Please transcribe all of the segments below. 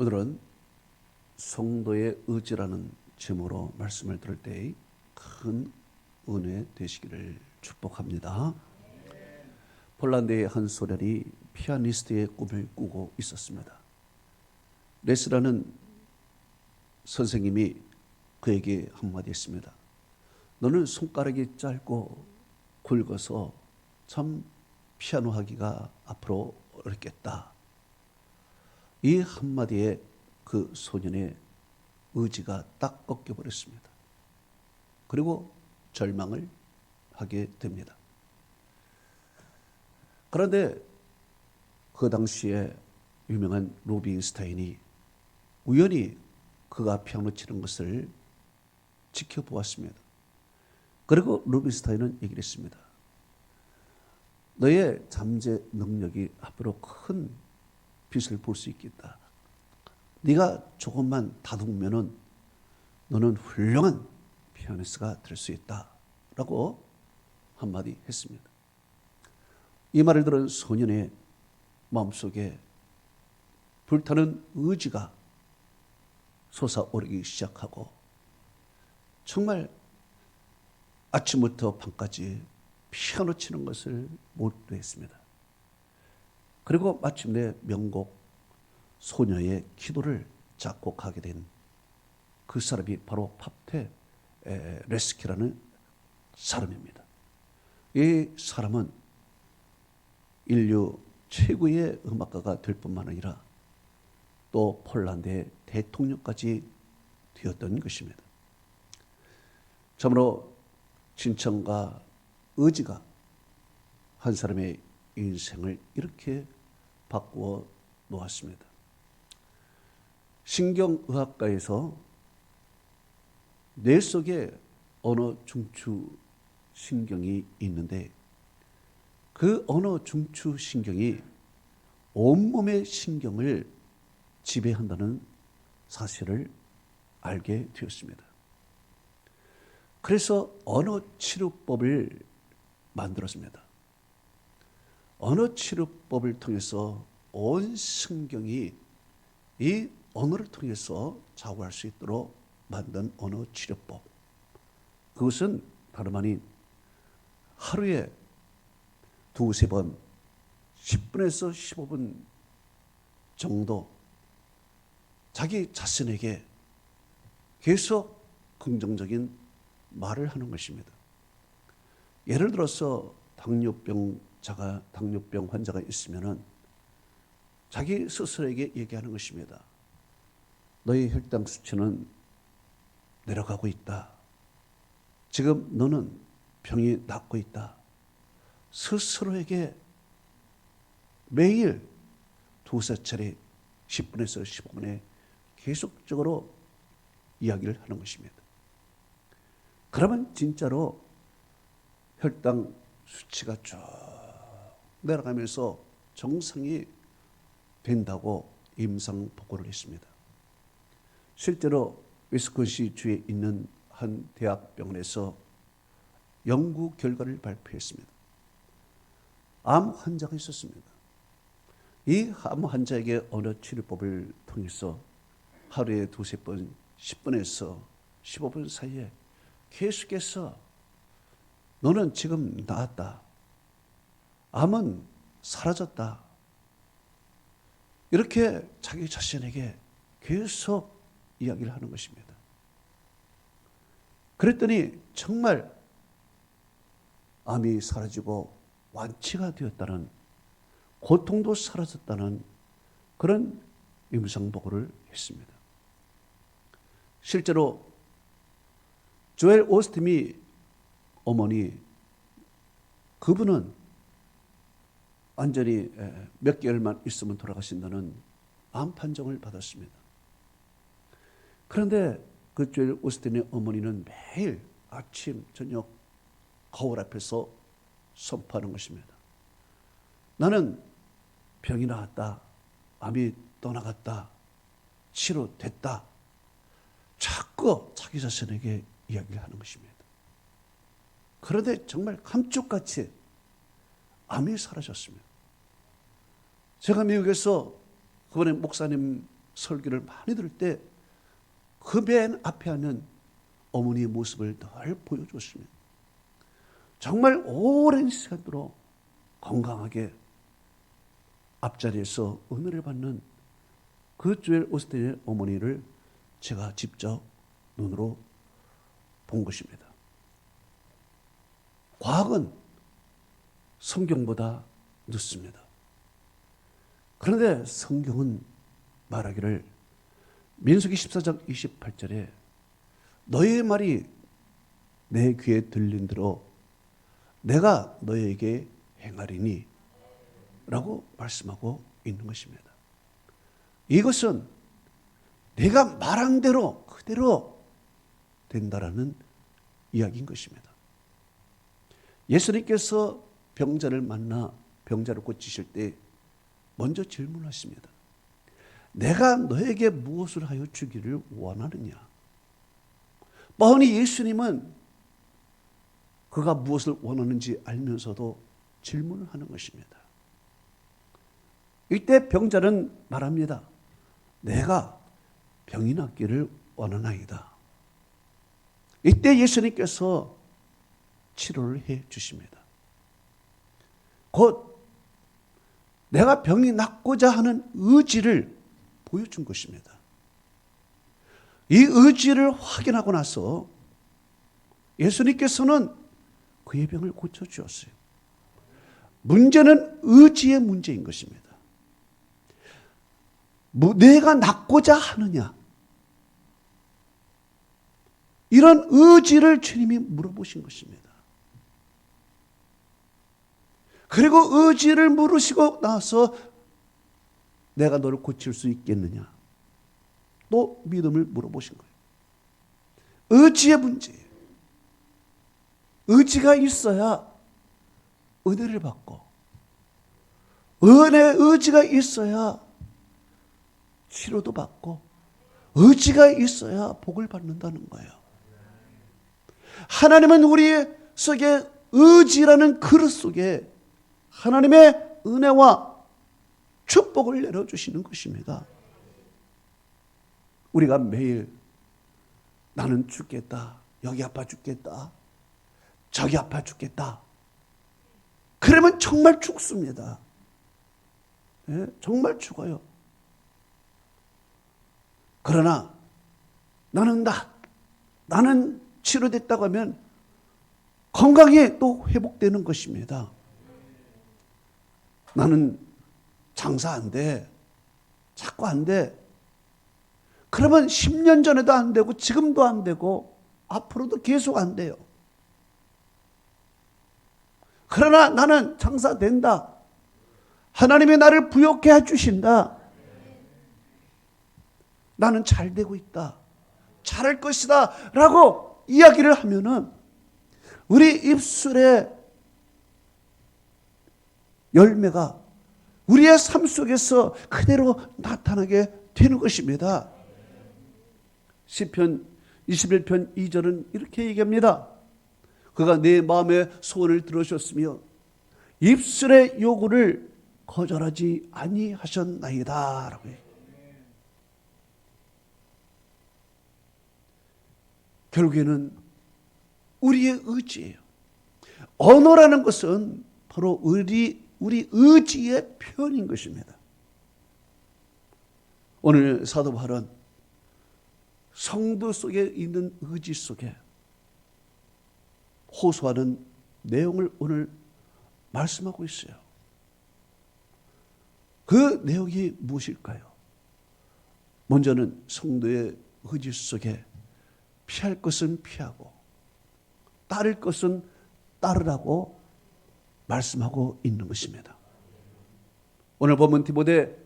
오늘은 성도의 의지라는 제목으로 말씀을 들을 때 큰 은혜 되시기를 축복합니다. 폴란드의 한 소련이 피아니스트의 꿈을 꾸고 있었습니다. 레스라는 선생님이 그에게 한마디 했습니다. 너는 손가락이 짧고 굵어서 참 피아노 하기가 앞으로 어렵겠다. 이 한마디에 그 소년의 의지가 딱 꺾여 버렸습니다. 그리고 절망을 하게 됩니다. 그런데 그 당시에 유명한 로빈스타인이 우연히 그가 피아노 치는 것을 지켜보았습니다. 그리고 루빈스타인은 얘기를 했습니다. 너의 잠재 능력이 앞으로 큰 빛을 볼 수 있겠다. 네가 조금만 다독면은 너는 훌륭한 피아니스트가 될 수 있다라고 한마디 했습니다. 이 말을 들은 소년의 마음속에 불타는 의지가 솟아오르기 시작하고 정말 아침부터 밤까지 피아노 치는 것을 몰두했습니다. 그리고 마침내 명곡 소녀의 기도를 작곡하게 된 그 사람이 바로 팝테 레스키라는 사람입니다. 이 사람은 인류 최고의 음악가가 될 뿐만 아니라 또 폴란드의 대통령까지 되었던 것입니다. 참으로 진청과 의지가 한 사람의 인생을 이렇게 바꾸어 놓았습니다. 신경의학과에서 뇌 속에 언어 중추 신경이 있는데 그 언어 중추 신경이 온몸의 신경을 지배한다는 사실을 알게 되었습니다. 그래서 언어 치료법을 만들었습니다. 언어 치료법을 통해서 온 신경이 이 언어를 통해서 좌우할 수 있도록 만든 언어 치료법. 그것은 다름 아닌 하루에 두세 번 10분에서 15분 정도 자기 자신에게 계속 긍정적인 말을 하는 것입니다. 예를 들어서 당뇨병 자가 당뇨병 환자가 있으면은 자기 스스로에게 얘기하는 것입니다. 너의 혈당 수치는 내려가고 있다. 지금 너는 병이 낫고 있다. 스스로에게 매일 두세 차례 10분에서 15분에 계속적으로 이야기를 하는 것입니다. 그러면 진짜로 혈당 수치가 쭉 내려가면서 정상이 된다고 임상 보고를 했습니다. 실제로 위스콘시 주에 있는 한 대학병원에서 연구 결과를 발표했습니다. 암 환자가 있었습니다. 이 암 환자에게 언어 치료법을 통해서 하루에 두세 번, 10분에서 15분 사이에 계속해서 너는 지금 나았다. 암은 사라졌다. 이렇게 자기 자신에게 계속 이야기를 하는 것입니다. 그랬더니 정말 암이 사라지고 완치가 되었다는 고통도 사라졌다는 그런 임상 보고를 했습니다. 실제로 조엘 오스팀이 어머니 그분은 완전히 몇 개월만 있으면 돌아가신다는 암 판정을 받았습니다. 그런데 그 조엘 오스틴의 어머니는 매일 아침 저녁 거울 앞에서 선포하는 것입니다. 나는 병이 나았다. 암이 떠나갔다. 치료됐다. 자꾸 자기 자신에게 이야기를 하는 것입니다. 그런데 정말 감쪽같이 암이 사라졌습니다. 제가 미국에서 그번에 목사님 설교를 많이 들을 때 그 맨 앞에 하는 어머니의 모습을 늘 보여줬으면 정말 오랜 시간으로 건강하게 앞자리에서 은혜를 받는 그 조엘 오스틴의 어머니를 제가 직접 눈으로 본 것입니다. 과학은 성경보다 늦습니다. 그런데 성경은 말하기를 민수기 14장 28절에 너희의 말이 내 귀에 들린 대로 내가 너희에게 행하리니 라고 말씀하고 있는 것입니다. 이것은 내가 말한 대로 그대로 된다라는 이야기인 것입니다. 예수님께서 병자를 만나 병자를 고치실 때 먼저 질문하십니다. 내가 너에게 무엇을 하여 주기를 원하느냐? 뻔히 예수님은 그가 무엇을 원하는지 알면서도 질문을 하는 것입니다. 이때 병자는 말합니다. 내가 병이 낫기를 원하나이다. 이때 예수님께서 치료를 해 주십니다. 곧 내가 병이 낫고자 하는 의지를 보여준 것입니다. 이 의지를 확인하고 나서 예수님께서는 그의 병을 고쳐주었어요. 문제는 의지의 문제인 것입니다. 뭐 내가 낫고자 하느냐? 이런 의지를 주님이 물어보신 것입니다. 그리고 의지를 물으시고 나서 내가 너를 고칠 수 있겠느냐? 또 믿음을 물어보신 거예요. 의지의 문제예요. 의지가 있어야 은혜를 받고 은혜 의지가 있어야 치료도 받고 의지가 있어야 복을 받는다는 거예요. 하나님은 우리 속에 의지라는 그릇 속에 하나님의 은혜와 축복을 내려주시는 것입니다. 우리가 매일 나는 죽겠다. 여기 아파 죽겠다. 저기 아파 죽겠다. 그러면 정말 죽습니다. 예? 정말 죽어요. 그러나 나는 나, 나는 치료됐다고 하면 건강이 또 회복되는 것입니다. 나는 장사 안 돼. 자꾸 안 돼. 그러면 10년 전에도 안 되고 지금도 안 되고 앞으로도 계속 안 돼요. 그러나 나는 장사 된다. 하나님이 나를 부욕해 해 주신다. 나는 잘 되고 있다. 잘할 것이다. 라고 이야기를 하면은 우리 입술에 열매가 우리의 삶 속에서 그대로 나타나게 되는 것입니다. 시편 21편 2절은 이렇게 얘기합니다. 그가 내 마음의 소원을 들으셨으며 입술의 요구를 거절하지 아니하셨나이다 라고 해요. 결국에는 우리의 의지예요. 언어라는 것은 바로 우리 우리 의지의 표현인 것입니다. 오늘 사도 바울은 성도 속에 있는 의지 속에 호소하는 내용을 오늘 말씀하고 있어요. 그 내용이 무엇일까요? 먼저는 성도의 의지 속에 피할 것은 피하고 따를 것은 따르라고 말씀하고 있는 것입니다. 오늘 보면 디모데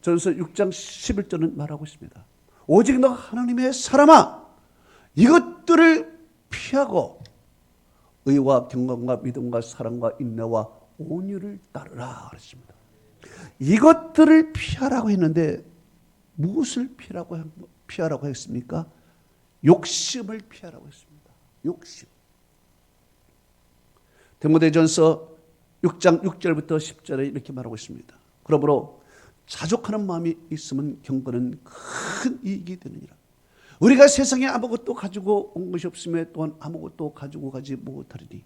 전서 6장 11절은 말하고 있습니다. 오직 너 하나님의 사람아 이것들을 피하고 의와 경건과 믿음과 사랑과 인내와 온유를 따르라 그랬습니다. 이것들을 피하라고 했는데 무엇을 피하라고 피하라고 했습니까? 욕심을 피하라고 했습니다. 욕심. 디모데전서 6장 6절부터 10절에 이렇게 말하고 있습니다. 그러므로 자족하는 마음이 있으면 경건은 큰 이익이 되느니라. 우리가 세상에 아무것도 가지고 온 것이 없으며 또한 아무것도 가지고 가지 못하리니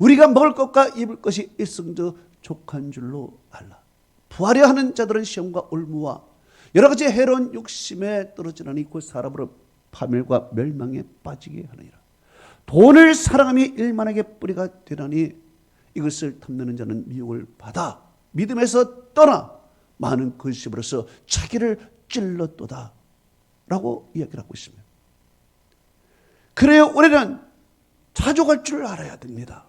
우리가 먹을 것과 입을 것이 있음저 족한 줄로 알라. 부하려 하는 자들은 시험과 올무와 여러 가지 해로운 욕심에 떨어지나니 그 사람으로 파멸과 멸망에 빠지게 하느니라. 돈을 사랑함이 일만하게 뿌리가 되나니 이것을 탐내는 자는 미혹을 받아 믿음에서 떠나 많은 근심으로서 자기를 찔렀도다 라고 이야기를 하고 있습니다. 그래요 우리는 자족할 줄 알아야 됩니다.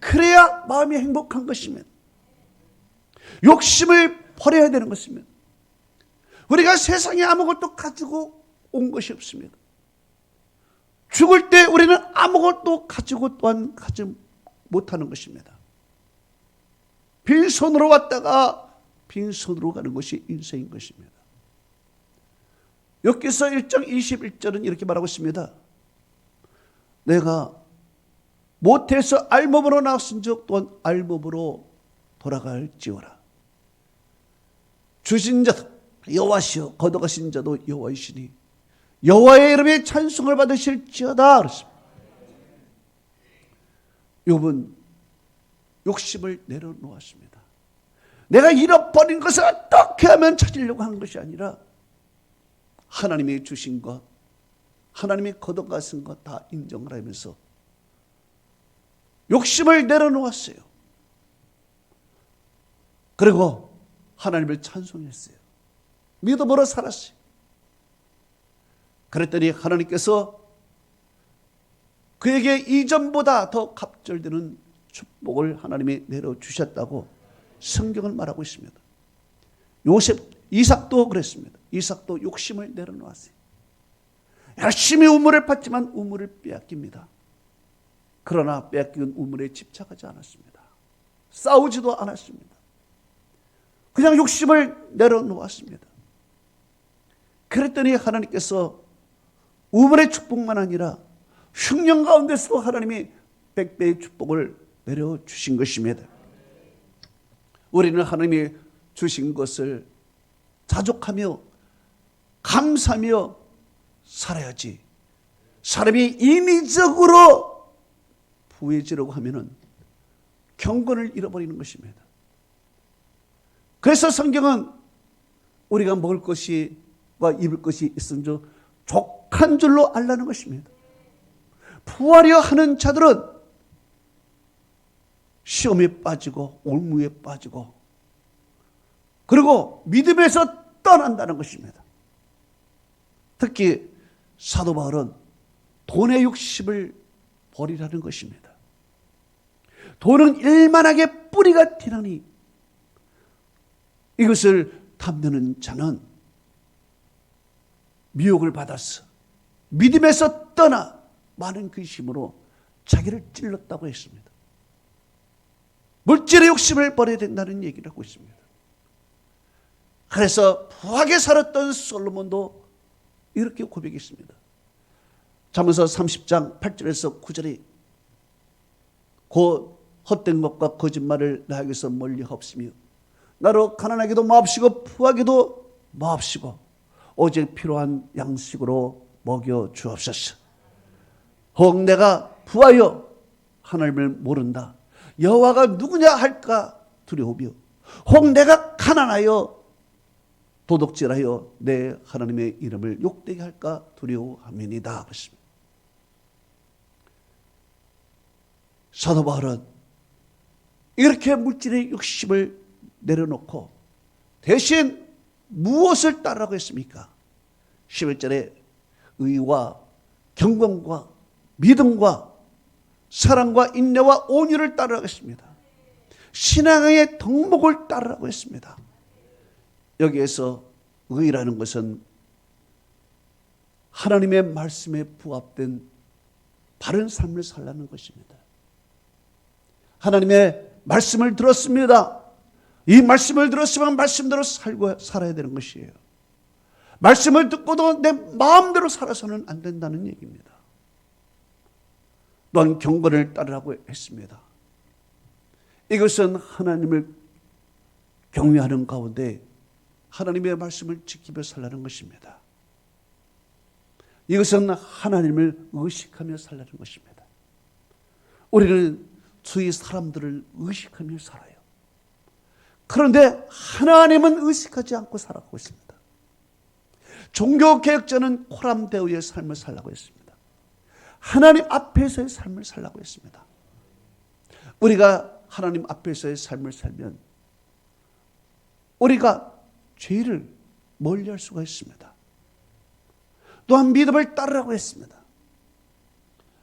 그래야 마음이 행복한 것이면 욕심을 버려야 되는 것이면 우리가 세상에 아무것도 가지고 온 것이 없습니다. 죽을 때 우리는 아무것도 가지고 또한 가지 못하는 것입니다. 빈손으로 왔다가 빈손으로 가는 것이 인생인 것입니다. 여기서 1장 21절은 이렇게 말하고 있습니다. 내가 못해서 알몸으로 나왔은 적 또한 알몸으로 돌아갈지어라. 주신 자도 여호와시요 거둬가신 자도 여호와이시니 여호와의 이름에 찬송을 받으실지어다 그랬습니다. 욥은 욕심을 내려놓았습니다. 내가 잃어버린 것을 어떻게 하면 찾으려고 하는 것이 아니라 하나님이 주신 것, 하나님이 거둬가신 것 다 인정을 하면서 욕심을 내려놓았어요. 그리고 하나님을 찬송했어요. 믿음으로 살았어요. 그랬더니 하나님께서 그에게 이전보다 더 갑절되는 축복을 하나님이 내려주셨다고 성경은 말하고 있습니다. 요셉, 이삭도 그랬습니다. 이삭도 욕심을 내려놓았어요. 열심히 우물을 팠지만 우물을 빼앗깁니다. 그러나 빼앗긴 우물에 집착하지 않았습니다. 싸우지도 않았습니다. 그냥 욕심을 내려놓았습니다. 그랬더니 하나님께서 우물의 축복만 아니라 흉년 가운데서도 하나님이 백배의 축복을 내려 주신 것입니다. 우리는 하나님이 주신 것을 자족하며 감사하며 살아야지. 사람이 인위적으로 부해지려고 하면은 경건을 잃어버리는 것입니다. 그래서 성경은 우리가 먹을 것이와 입을 것이 있은 줄 족한 줄로 알라는 것입니다. 부하려 하는 자들은 시험에 빠지고 올무에 빠지고 그리고 믿음에서 떠난다는 것입니다. 특히 사도 바울은 돈의 욕심을 버리라는 것입니다. 돈은 일만하게 뿌리가 티나니 이것을 탐내는 자는 미혹을 받았어. 믿음에서 떠나 많은 근심으로 자기를 찔렀다고 했습니다. 물질의 욕심을 버려야 된다는 얘기를 하고 있습니다. 그래서 부하게 살았던 솔로몬도 이렇게 고백했습니다. 잠언서 30장 8절에서 9절에 곧 헛된 것과 거짓말을 나에게서 멀리 없으며 나로 가난하게도 마옵시고 부하게도 마옵시고 오직 필요한 양식으로 먹여 주옵소서. 혹 내가 부하여 하나님을 모른다. 여호와가 누구냐 할까 두려우며 혹 내가 가난하여 도덕질하여 내 하나님의 이름을 욕되게 할까 두려워함이니다. 사도 바울은 이렇게 물질의 욕심을 내려놓고 대신 무엇을 따르라고 했습니까? 11절에 의와 경건과 믿음과 사랑과 인내와 온유를 따르라고 했습니다. 신앙의 덕목을 따르라고 했습니다. 여기에서 의라는 것은 하나님의 말씀에 부합된 바른 삶을 살라는 것입니다. 하나님의 말씀을 들었습니다. 이 말씀을 들었으면 말씀대로 살고 살아야 되는 것이에요. 말씀을 듣고도 내 마음대로 살아서는 안 된다는 얘기입니다. 또한 경건을 따르라고 했습니다. 이것은 하나님을 경외하는 가운데 하나님의 말씀을 지키며 살라는 것입니다. 이것은 하나님을 의식하며 살라는 것입니다. 우리는 주위 사람들을 의식하며 살아요. 그런데 하나님은 의식하지 않고 살아가고 있습니다. 종교개혁자는 코람데오의 삶을 살라고 했습니다. 하나님 앞에서의 삶을 살라고 했습니다. 우리가 하나님 앞에서의 삶을 살면 우리가 죄를 멀리할 수가 있습니다. 또한 믿음을 따르라고 했습니다.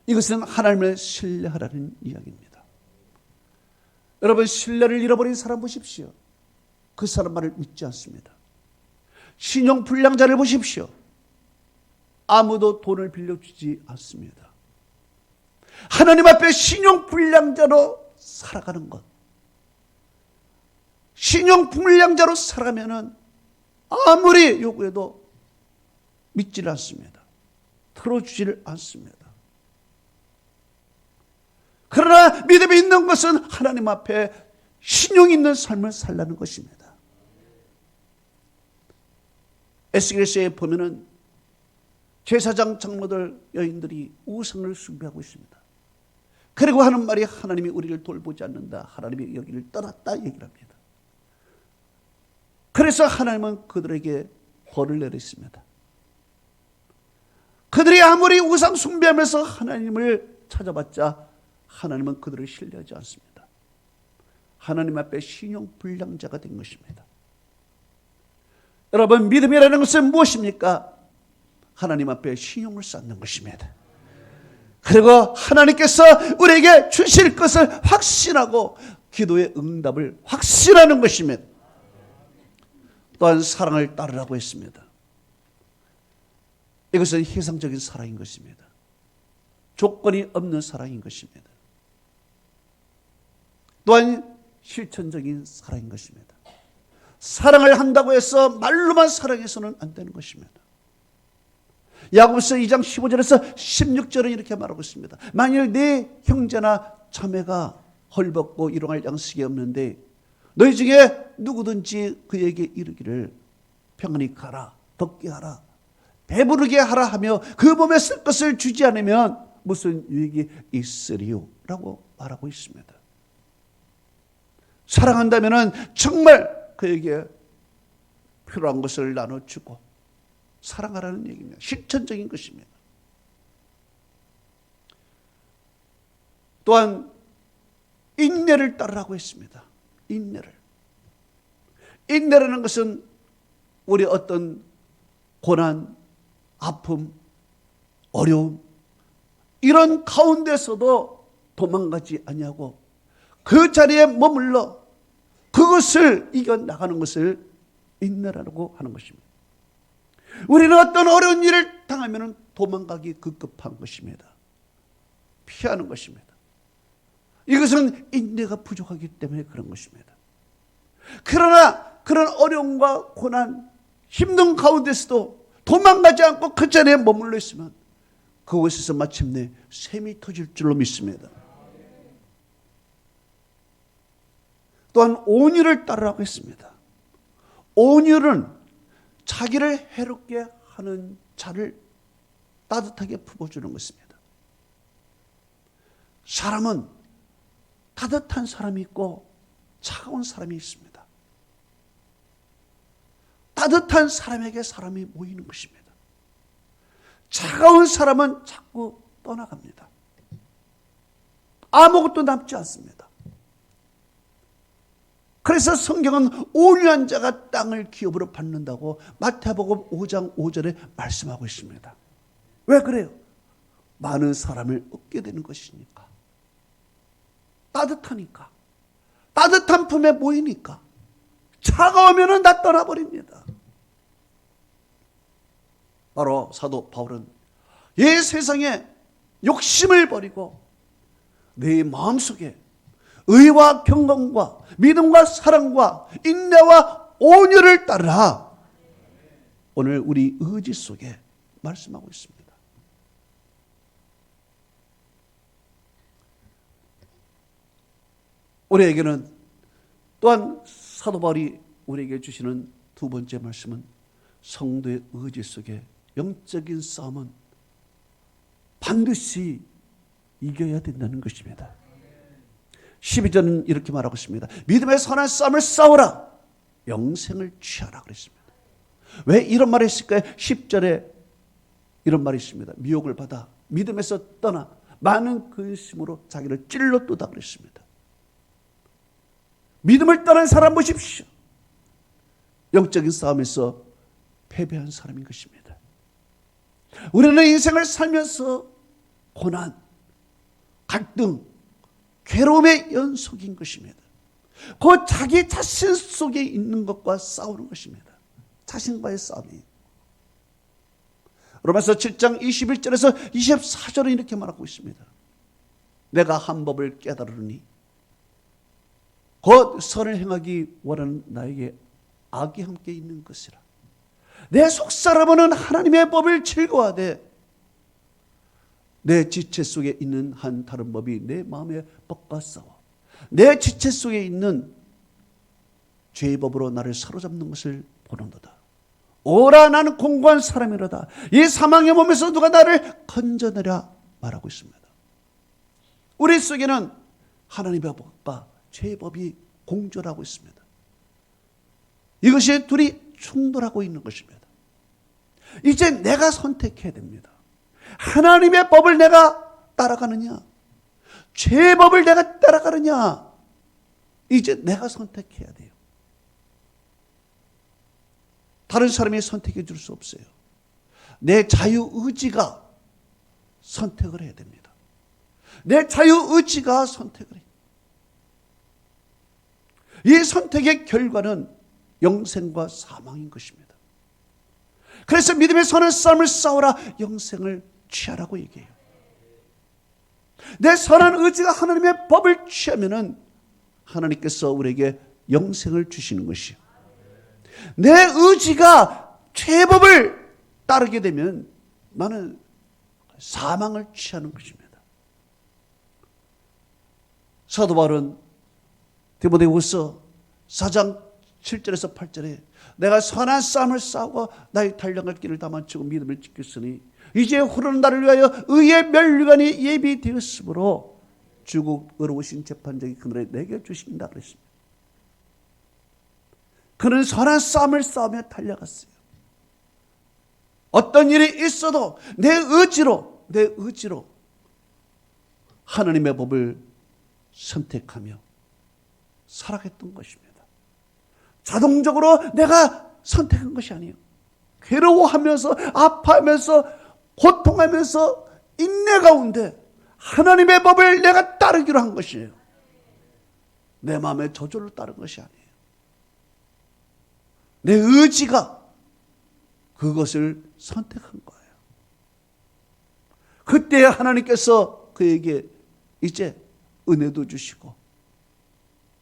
이것은 하나님을 신뢰하라는 이야기입니다. 여러분 신뢰를 잃어버린 사람 보십시오. 그 사람 말을 믿지 않습니다. 신용 불량자를 보십시오. 아무도 돈을 빌려주지 않습니다. 하나님 앞에 신용 불량자로 살아가는 것. 신용 불량자로 살아가면은 아무리 요구해도 믿지를 않습니다. 들어주지를 않습니다. 그러나 믿음이 있는 것은 하나님 앞에 신용 있는 삶을 살라는 것입니다. 에스겔서에 보면은 제사장 장로들 여인들이 우상을 숭배하고 있습니다. 그리고 하는 말이 하나님이 우리를 돌보지 않는다. 하나님이 여기를 떠났다 얘기를 합니다. 그래서 하나님은 그들에게 벌을 내렸습니다. 그들이 아무리 우상 숭배하면서 하나님을 찾아봤자 하나님은 그들을 신뢰하지 않습니다. 하나님 앞에 신용 불량자가 된 것입니다. 여러분 믿음이라는 것은 무엇입니까? 하나님 앞에 신용을 쌓는 것입니다. 그리고 하나님께서 우리에게 주실 것을 확신하고 기도의 응답을 확신하는 것입니다. 또한 사랑을 따르라고 했습니다. 이것은 희생적인 사랑인 것입니다. 조건이 없는 사랑인 것입니다. 또한 실천적인 사랑인 것입니다. 사랑을 한다고 해서 말로만 사랑해서는 안 되는 것입니다. 야고보서 2장 15절에서 16절은 이렇게 말하고 있습니다. 만일 네 형제나 자매가 헐벗고 일용할 양식이 없는데 너희 중에 누구든지 그에게 이르기를 평안히 가라 덥게 하라 배부르게 하라 하며 그 몸에 쓸 것을 주지 않으면 무슨 유익이 있으리요 라고 말하고 있습니다. 사랑한다면 정말 그에게 필요한 것을 나눠주고 사랑하라는 얘기입니다. 실천적인 것입니다. 또한 인내를 따르라고 했습니다. 인내를. 인내라는 것은 우리 어떤 고난, 아픔, 어려움 이런 가운데서도 도망가지 아니하고 그 자리에 머물러 그것을 이겨 나가는 것을 인내라고 하는 것입니다. 우리는 어떤 어려운 일을 당하면 도망가기 급급한 것입니다. 피하는 것입니다. 이것은 인내가 부족하기 때문에 그런 것입니다. 그러나 그런 어려움과 고난, 힘든 가운데서도 도망가지 않고 그 자리에 머물러 있으면 그곳에서 마침내 샘이 터질 줄로 믿습니다. 또한 온유를 따르라고 했습니다. 온유는 자기를 해롭게 하는 자를 따뜻하게 품어주는 것입니다. 사람은 따뜻한 사람이 있고 차가운 사람이 있습니다. 따뜻한 사람에게 사람이 모이는 것입니다. 차가운 사람은 자꾸 떠나갑니다. 아무것도 남지 않습니다. 그래서 성경은 온유한 자가 땅을 기업으로 받는다고 마태복음 5장 5절에 말씀하고 있습니다. 왜 그래요? 많은 사람을 얻게 되는 것이니까. 따뜻하니까. 따뜻한 품에 모이니까. 차가우면은 다 떠나버립니다. 바로 사도 바울은 이 세상에 욕심을 버리고 내 마음속에 의와 경건과 믿음과 사랑과 인내와 온유를 따라 오늘 우리 의지 속에 말씀하고 있습니다. 우리에게는 또한 사도 바울이 우리에게 주시는 두 번째 말씀은 성도의 의지 속에 영적인 싸움은 반드시 이겨야 된다는 것입니다. 12절은 이렇게 말하고 있습니다. 믿음의 선한 싸움을 싸우라. 영생을 취하라 그랬습니다. 왜 이런 말을 했을까요? 10절에 이런 말이 있습니다. 미혹을 받아 믿음에서 떠나 많은 근심으로 자기를 찔러 또다 그랬습니다. 믿음을 떠난 사람 보십시오. 영적인 싸움에서 패배한 사람인 것입니다. 우리는 인생을 살면서 고난, 갈등, 괴로움의 연속인 것입니다. 그 자기 자신 속에 있는 것과 싸우는 것입니다. 자신과의 싸움이에요. 로마서 7장 21절에서 24절은 이렇게 말하고 있습니다. 내가 한 법을 깨달으니 곧 선을 행하기 원하는 나에게 악이 함께 있는 것이라. 내 속사람은 하나님의 법을 즐거워하되 내 지체 속에 있는 한 다른 법이 내 마음의 법과 싸워. 내 지체 속에 있는 죄의 법으로 나를 사로잡는 것을 보는도다. 오라 나는 공고한 사람이로다. 이 사망의 몸에서 누가 나를 건져내라 말하고 있습니다. 우리 속에는 하나님의 법과 죄의 법이 공존하고 있습니다. 이것이 둘이 충돌하고 있는 것입니다. 이제 내가 선택해야 됩니다. 하나님의 법을 내가 따라가느냐? 죄의 법을 내가 따라가느냐? 이제 내가 선택해야 돼요. 다른 사람이 선택해 줄 수 없어요. 내 자유 의지가 선택을 해야 됩니다. 내 자유 의지가 선택을 해요. 이 선택의 결과는 영생과 사망인 것입니다. 그래서 믿음의 선한 싸움을 싸우라 영생을 취하라고 얘기해요. 내 선한 의지가 하나님의 법을 취하면은 하나님께서 우리에게 영생을 주시는 것이요. 내 의지가 죄법을 따르게 되면 나는 사망을 취하는 것입니다. 사도 바울은 디모데후서 4장 7절에서 8절에 내가 선한 싸움을 싸우고 나의 달려갈 길을 다 마치고 믿음을 지켰으니 이제 흐르는 날을 위하여 의의 멸류관이 예비되었으므로 주국 의로우신 재판장이 그날에 내게 주신다 그랬습니다. 그는 선한 싸움을 싸우며 달려갔어요. 어떤 일이 있어도 내 의지로 내 의지로 하나님의 법을 선택하며 살아갔던 것입니다. 자동적으로 내가 선택한 것이 아니에요. 괴로워하면서 아파하면서 고통하면서 인내 가운데 하나님의 법을 내가 따르기로 한 것이에요. 내 마음의 저절로 따른 것이 아니에요. 내 의지가 그것을 선택한 거예요. 그때 하나님께서 그에게 이제 은혜도 주시고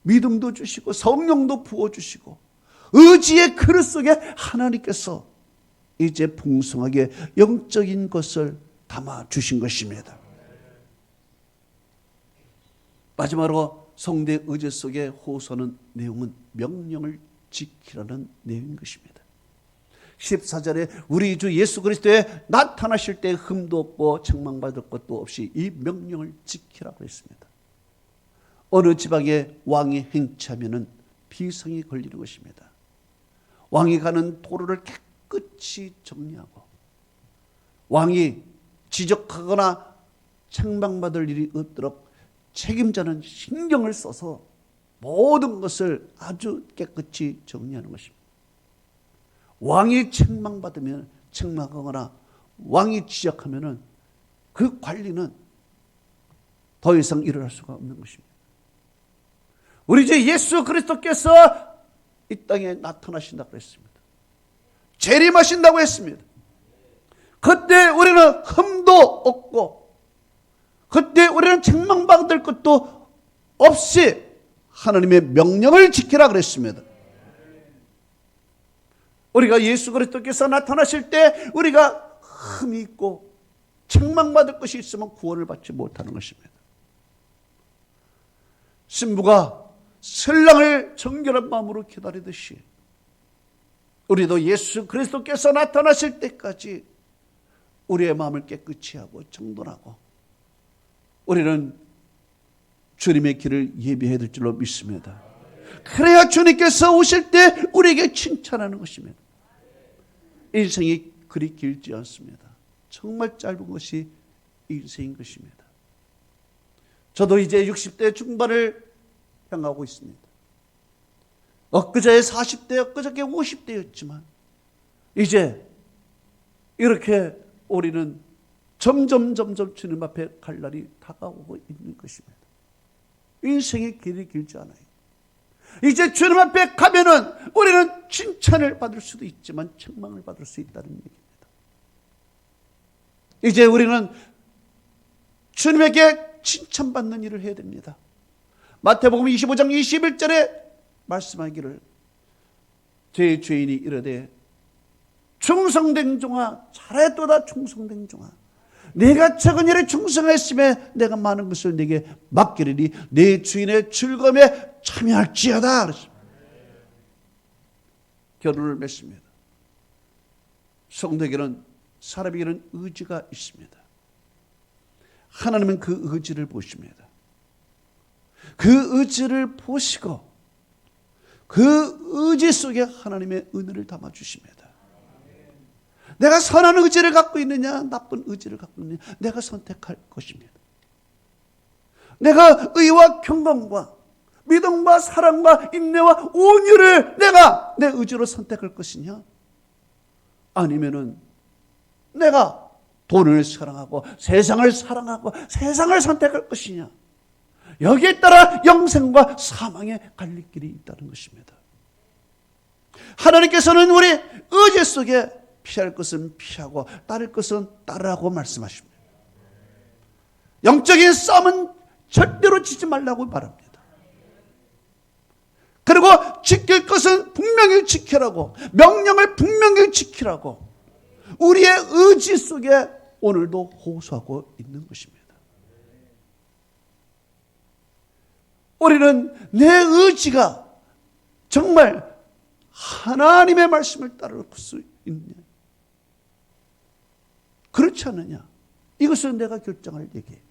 믿음도 주시고 성령도 부어 주시고 의지의 그릇 속에 하나님께서 이제 풍성하게 영적인 것을 담아 주신 것입니다. 마지막으로 성대 의제 속에 호소하는 내용은 명령을 지키라는 내용인 것입니다. 14절에 우리 주 예수 그리스도에 나타나실 때 흠도 없고 책망받을 것도 없이 이 명령을 지키라고 했습니다. 어느 지방에 왕이 행차하면 비성이 걸리는 것입니다. 왕이 가는 도로를 깨끗이 정리하고 왕이 지적하거나 책망받을 일이 없도록 책임자는 신경을 써서 모든 것을 아주 깨끗이 정리하는 것입니다. 왕이 책망받으면 책망하거나 왕이 지적하면은 그 관리는 더 이상 일어날 수가 없는 것입니다. 우리 주 예수 그리스도께서 이 땅에 나타나신다고 그랬습니다. 재림하신다고 했습니다. 그때 우리는 흠도 없고 그때 우리는 책망받을 것도 없이 하나님의 명령을 지키라 그랬습니다. 우리가 예수 그리스도께서 나타나실 때 우리가 흠이 있고 책망받을 것이 있으면 구원을 받지 못하는 것입니다. 신부가 신랑을 정결한 마음으로 기다리듯이 우리도 예수 그리스도께서 나타나실 때까지 우리의 마음을 깨끗이 하고 정돈하고 우리는 주님의 길을 예비해야 될 줄로 믿습니다. 그래야 주님께서 오실 때 우리에게 칭찬하는 것입니다. 인생이 그리 길지 않습니다. 정말 짧은 것이 인생인 것입니다. 저도 이제 60대 중반을 향하고 있습니다. 엊그제 40대, 엊그저께 50대였지만, 이제 이렇게 우리는 점점, 점점 주님 앞에 갈 날이 다가오고 있는 것입니다. 인생의 길이 길지 않아요. 이제 주님 앞에 가면은 우리는 칭찬을 받을 수도 있지만 책망을 받을 수 있다는 얘기입니다. 이제 우리는 주님에게 칭찬받는 일을 해야 됩니다. 마태복음 25장 21절에 말씀하기를 제 죄인이 이르되 충성된 종아 잘했도다 충성된 종아 내가 적은 일에 충성했음에 내가 많은 것을 네게 맡기리니 내 주인의 즐거움에 참여할지어다. 결혼을 맺습니다. 성도에게는 사람에게는 의지가 있습니다. 하나님은 그 의지를 보십니다. 그 의지를 보시고 그 의지 속에 하나님의 은혜를 담아 주십니다. 내가 선한 의지를 갖고 있느냐, 나쁜 의지를 갖고 있느냐, 내가 선택할 것입니다. 내가 의와 경건과 믿음과 사랑과 인내와 온유를 내가 내 의지로 선택할 것이냐? 아니면은 내가 돈을 사랑하고 세상을 사랑하고 세상을 선택할 것이냐? 여기에 따라 영생과 사망의 갈림길이 있다는 것입니다. 하나님께서는 우리 의지 속에 피할 것은 피하고 따를 것은 따르라고 말씀하십니다. 영적인 싸움은 절대로 지지 말라고 말합니다. 그리고 지킬 것은 분명히 지키라고 명령을 분명히 지키라고 우리의 의지 속에 오늘도 호소하고 있는 것입니다. 우리는 내 의지가 정말 하나님의 말씀을 따를 수 있냐? 그렇지 않느냐? 이것은 내가 결정할 얘기예요.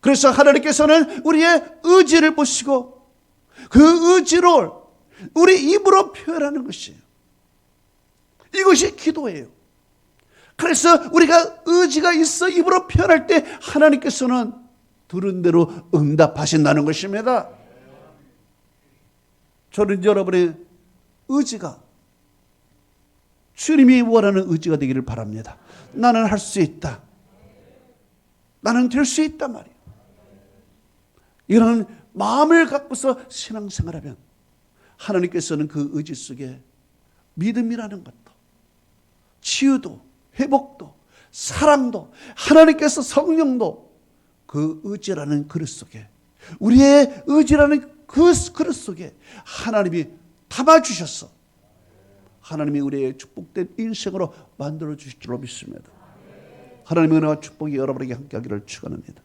그래서 하나님께서는 우리의 의지를 보시고 그 의지로 우리 입으로 표현하는 것이에요. 이것이 기도예요. 그래서 우리가 의지가 있어 입으로 표현할 때 하나님께서는 들은 대로 응답하신다는 것입니다. 저는 여러분의 의지가 주님이 원하는 의지가 되기를 바랍니다. 나는 할 수 있다. 나는 될 수 있단 말이에요. 이런 마음을 갖고서 신앙생활하면 하나님께서는 그 의지 속에 믿음이라는 것도 치유도 회복도 사랑도 하나님께서 성령도 그 의지라는 그릇 속에 우리의 의지라는 그 그릇 속에 하나님이 담아 주셨어. 하나님이 우리의 축복된 인생으로 만들어 주실 줄로 믿습니다. 하나님의 은혜와 축복이 여러분에게 함께하기를 축원합니다.